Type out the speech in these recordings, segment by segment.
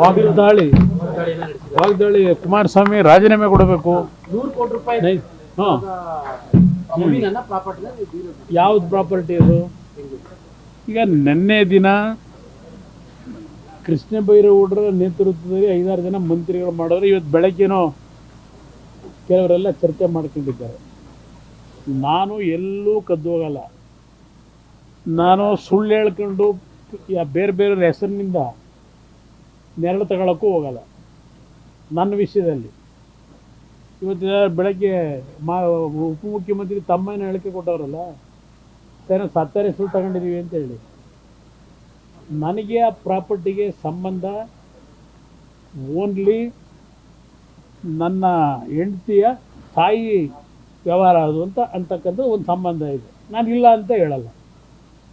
ವಾಗ್ದಾಳಿ ವಾಗ್ದಾಳಿ ಕುಮಾರಸ್ವಾಮಿ ರಾಜೀನಾಮೆ ಕೊಡಬೇಕು. ಹಾಂ. ಯಾವ್ದು ಪ್ರಾಪರ್ಟಿ ಅದು? ಈಗ ನಿನ್ನೆ ದಿನ ಕೃಷ್ಣ ಬೈರೇಗೌಡರ ನೇತೃತ್ವದಲ್ಲಿ ಐದಾರು ಜನ ಮಂತ್ರಿಗಳು ಮಾಡಿದ್ರೆ ಇವತ್ತು ಬೆಳಗ್ಗೆನೋ ಕೆಲವರೆಲ್ಲ ಚರ್ಚೆ ಮಾಡ್ಕೊಂಡಿದ್ದಾರೆ. ನಾನು ಎಲ್ಲೂ ಕದ್ದು ಹೋಗಲ್ಲ. ನಾನು ಸುಳ್ಳು ಹೇಳ್ಕೊಂಡು ಬೇರೆ ಬೇರೆಯವ್ರ ಹೆಸರಿನಿಂದ ನೆರಳು ತಗೊಳ್ಳೋಕ್ಕೂ ಹೋಗಲ್ಲ. ನನ್ನ ವಿಷಯದಲ್ಲಿ. ಇವತ್ತಿನ ಬೆಳಗ್ಗೆ ಮಾ ಉಪಮುಖ್ಯಮಂತ್ರಿ ತಮ್ಮನ ಹೇಳಿಕೆ ಕೊಟ್ಟವರಲ್ಲ, ಸರಿ, ಸತ್ತರ ಹೆಸರು ತಗೊಂಡಿದ್ದೀವಿ ಅಂತ ಹೇಳಿ. ನನಗೆ ಆ ಪ್ರಾಪರ್ಟಿಗೆ ಸಂಬಂಧ ಓನ್ಲಿ ನನ್ನ ಹೆಂಡತಿಯ ತಾಯಿ ವ್ಯವಹಾರ ಅದು ಅಂತ ಅಂತಕ್ಕಂಥ ಒಂದು ಸಂಬಂಧ ಇದೆ. ನಾನು ಇಲ್ಲ ಅಂತ ಹೇಳಲ್ಲ.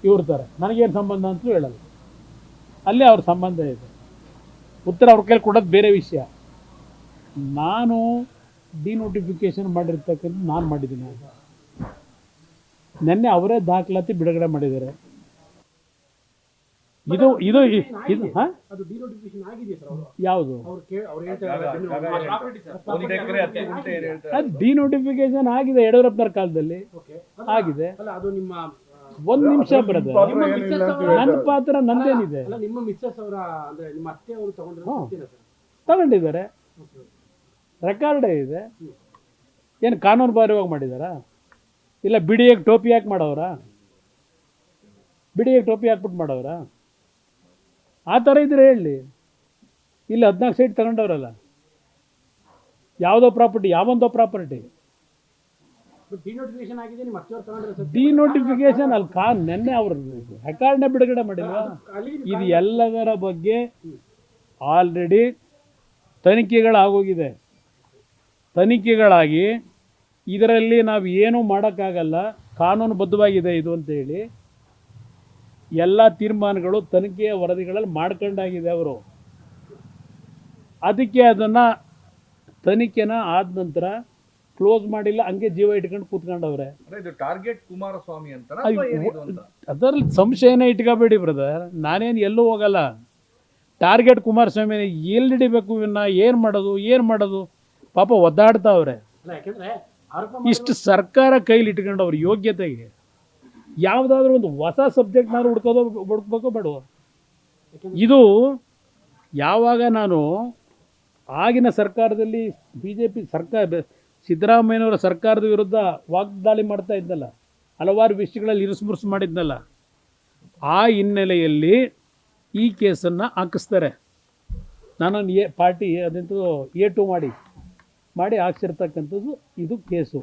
ಇವ್ರ ಥರ ನನಗೇನು ಸಂಬಂಧ ಅಂತಲೂ ಹೇಳಲ್ಲ. ಅಲ್ಲೇ ಅವ್ರ ಸಂಬಂಧ ಇದೆ. ಉತ್ತರ ಅವ್ರ ಕೈಲಿ ಕೊಡೋದು ಬೇರೆ ವಿಷಯ. ನಾನು ಡಿನೋಟಿಫಿಕೇಶನ್ ಮಾಡಿರ್ತಕ್ಕಂಥ ನಾನು ಮಾಡಿದ್ದೀನಿ. ನಿನ್ನೆ ಅವರೇ ದಾಖಲಾತಿ ಬಿಡುಗಡೆ ಮಾಡಿದ್ದಾರೆ. ಇದು ಇದು ಇದು ಹಾ? ಅದು ಡಿನೋಟಿಫಿಕೇಶನ್ ಆಗಿದೆ ಸರ್ ಅವರು. ಯಾವುದು? ಡಿನೋಟಿಫಿಕೇಶನ್ ಆಗಿದೆ. ಯಡಿಯೂರಪ್ಪನವ್ರ ಕಾಲದಲ್ಲಿ. ಓಕೆ ಆಗಿದೆ. ಒಂದು ನಿಮಿಷ ಬರೋದು ನನ್ನ ಪಾತ್ರ ನಂದೇನಿದೆ ಅಲ್ಲ ನಿಮ್ಮ ಮಿಸ್ಸಸ್ ಅವರ ಅಂದ್ರೆ ನಿಮ್ಮ ಅತ್ತೆ ಅವರು ತಗೊಂಡಿರೋ ಹ್ಮ್. ಸರ್? ತಗೊಂಡಿದ್ದಾರೆ. ರೆಕಾರ್ಡ್ ಇದೆ. ಏನು ಕಾನೂನು ಬಾರಿವಾಗಿ ಮಾಡಿದಾರಾ? ಇಲ್ಲ ಬಿಡಿಯಾಗಿ ಟೋಪಿ ಯಾಕೆ ಮಾಡೋರಾ ಬಿಡಿಯಾಗಿ ಟೋಪಿ ಹಾಕ್ಬಿಟ್ಟು ಮಾಡೋರಾ ಆ ಥರ ಇದ್ರೆ ಹೇಳಿ. ಇಲ್ಲಿ ಹದಿನಾಲ್ಕು ಸೈಟ್ ತಗೊಂಡವ್ರಲ್ಲ. ಯಾವುದೋ ಪ್ರಾಪರ್ಟಿ ಯಾವೊಂದೋ ಪ್ರಾಪರ್ಟಿ ಡಿನೋಟಿಫಿಕೇಶನ್ ಅಲ್ಲಿ ಕಾ ನೆನ್ನೆ ಅವರು ರೆಕಾರ್ಡ್ನೇ ಬಿಡುಗಡೆ ಮಾಡಿಲ್ವಾ ಇದು ಎಲ್ಲದರ ಬಗ್ಗೆ ಆಲ್ರೆಡಿ ತನಿಖೆಗಳಾಗೋಗಿದೆ. ತನಿಖೆಗಳಾಗಿ ಇದರಲ್ಲಿ ನಾವು ಏನೂ ಮಾಡೋಕ್ಕಾಗಲ್ಲ ಕಾನೂನುಬದ್ಧವಾಗಿದೆ ಇದು ಅಂತೇಳಿ ಎಲ್ಲ ತೀರ್ಮಾನಗಳು ತನಿಖೆಯ ವರದಿಗಳಲ್ಲಿ ಮಾಡ್ಕೊಂಡಾಗಿದೆ ಅವರು. ಅದಕ್ಕೆ ಅದನ್ನು ತನಿಖೆನ ಆದ ನಂತರ ಕ್ಲೋಸ್ ಮಾಡಿಲ್ಲ ಹಂಗೆ ಜೀವ ಇಟ್ಕೊಂಡು ಕೂತ್ಕೊಂಡವ್ರೆ. ಟಾರ್ಗೆಟ್ ಕುಮಾರಸ್ವಾಮಿ ಅಂತ ಅದರಲ್ಲಿ ಸಂಶಯನೇ ಇಟ್ಕೋಬೇಡಿ ಬ್ರದರ್ ನಾನೇನು ಎಲ್ಲೂ ಹೋಗಲ್ಲ. ಟಾರ್ಗೆಟ್ ಕುಮಾರಸ್ವಾಮಿ ಎಲ್ಲಿ ಹಿಡಿಬೇಕು ಇವನ್ನ ಏನು ಮಾಡೋದು? ಏನು ಮಾಡೋದು? ಪಾಪ ಒದ್ದಾಡ್ತಾವ್ರೆ. ಅಲ್ಲ ಯಾಕಂದ್ರೆ ಆರೋಪ ಇಷ್ಟು ಸರ್ಕಾರ ಕೈಲಿ ಇಟ್ಕೊಂಡು ಅವ್ರ ಯೋಗ್ಯತೆಗೆ ಯಾವುದಾದ್ರೂ ಒಂದು ಹೊಸ ಸಬ್ಜೆಕ್ಟ್ನಾದ್ರು ಹುಡ್ಕೋದು ಹುಡುಕ್ಬೇಕೋ ಬೇಡವೋ? ಇದು ಯಾವಾಗ ನಾನು ಆಗಿನ ಸರ್ಕಾರದಲ್ಲಿ ಬಿ ಜೆ ಪಿ ಸರ್ಕಾರ ಸಿದ್ದರಾಮಯ್ಯನವರ ಸರ್ಕಾರದ ವಿರುದ್ಧ ವಾಗ್ದಾಳಿ ಮಾಡ್ತಾ ಇದ್ದಲ್ಲ, ಹಲವಾರು ವಿಷಯಗಳಲ್ಲಿ ಇರಿಸುಮುರುಸು ಮಾಡಿದ್ನಲ್ಲ, ಆ ಹಿನ್ನೆಲೆಯಲ್ಲಿ ಈ ಕೇಸನ್ನು ಹಾಕಿಸ್ತಾರೆ. ನಾನೊಂದು ಎ ಪಾರ್ಟಿ ಅದಂತೂ ಎ ಟು ಮಾಡಿ ಮಾಡಿ ಹಾಕ್ಸಿರ್ತಕ್ಕಂಥದ್ದು ಇದು ಕೇಸು.